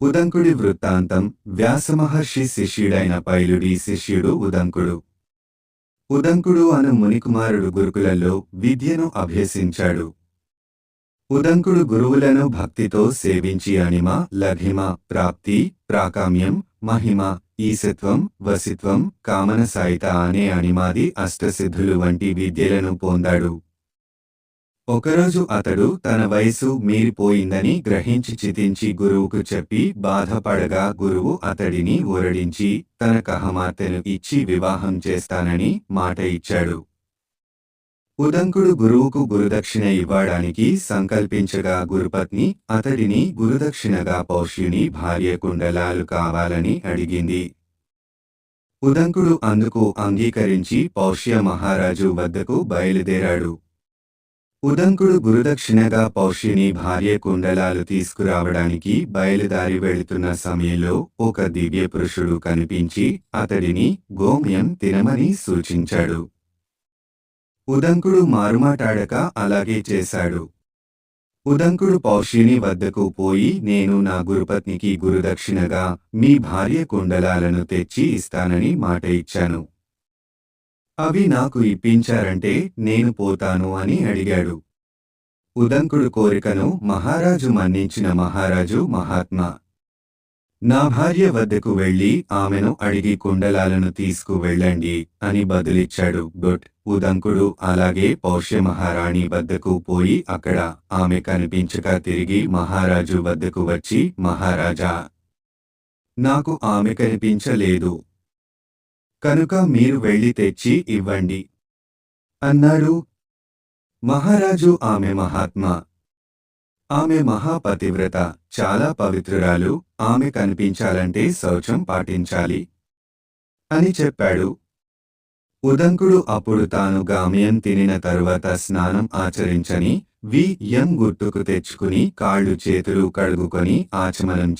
ఉదంకుడి వృత్తాంతం వ్యాసమహర్షి శిష్యుడైన పైలుడి శిష్యుడు ఉదంకుడు. ఉదంకుడు అను మునికుమారుడు గురుకులలో విద్యను అభ్యసించాడు. ఉదంకుడు గురువులను భక్తితో సేవించి అణిమ లఘిమ ప్రాప్తి ప్రాకామ్యం మహిమ ఈశత్వం వసిత్వం కామన సాయిత అనే అణిమాది అష్టసిద్ధులు వంటి విద్యలను పొందాడు. ఒకరోజు అతడు తన వయసు మీరిపోయిందని గ్రహించి చితించి గురువుకు చెప్పి బాధపడగా గురువు అతడిని ఊరడించి తన కహమార్తెను ఇచ్చి వివాహం చేస్తానని మాట ఇచ్చాడు. ఉదంకుడు గురువుకు గురుదక్షిణ ఇవ్వడానికి సంకల్పించగా గురుపత్ని అతడిని గురుదక్షిణగా పౌష్యుని భార్య కుండలాలు కావాలని అడిగింది. ఉదంకుడు అందుకు అంగీకరించి పౌష్య మహారాజు వద్దకు బయలుదేరాడు. ఉదంకుడు గురుదక్షిణగా పౌష్యుని భార్య కుండలాలు తీసుకురావడానికి బయలుదారి వెళుతున్న సమయంలో ఒక దివ్య పురుషుడు కనిపించి అతడిని గోమ్యం తినమని సూచించాడు. ఉదంకుడు మారుమాటాడక అలాగే చేశాడు. ఉదంకుడు పౌష్యుని వద్దకు పోయి నేను నా గురుపత్నికి గురుదక్షిణగా మీ భార్య కుండలాలను తెచ్చి ఇస్తానని మాట ఇచ్చాను. అవి నాకు ఇప్పించారంటే నేను పోతాను అని అడిగాడు. ఉదంకుడు కోరికను మహారాజు మన్నించిన మహారాజు మహాత్మా. నా భార్య వద్దకు వెళ్ళి ఆమెను అడిగి కుండలాలను తీసుకు వెళ్ళండి అని బదులిచ్చాడు. గుడ్. ఉదంకుడు అలాగే పౌష్య మహారాణి వద్దకు పోయి అక్కడ ఆమె కనిపించక తిరిగి మహారాజు వద్దకు వచ్చి మహారాజా నాకు ఆమె కనిపించలేదు. కనుక మీరు వెళ్ళి తెచ్చి ఇవ్వండి. అన్నాడు. మహారాజు ఆమె మహాత్మా. ఆమె మహాపతివ్రత. చాలా పవిత్రురాలు. ఆమె కనిపించాలంటే శౌచం పాటించాలి అని చెప్పాడు. ఉదంకుడు అప్పుడు తాను గామ్యం తినిన తరువాత స్నానం ఆచరించని వి యం గుర్తుకు తెచ్చుకుని కాళ్ళు చేతులు కడుగుకొని ఆచమనం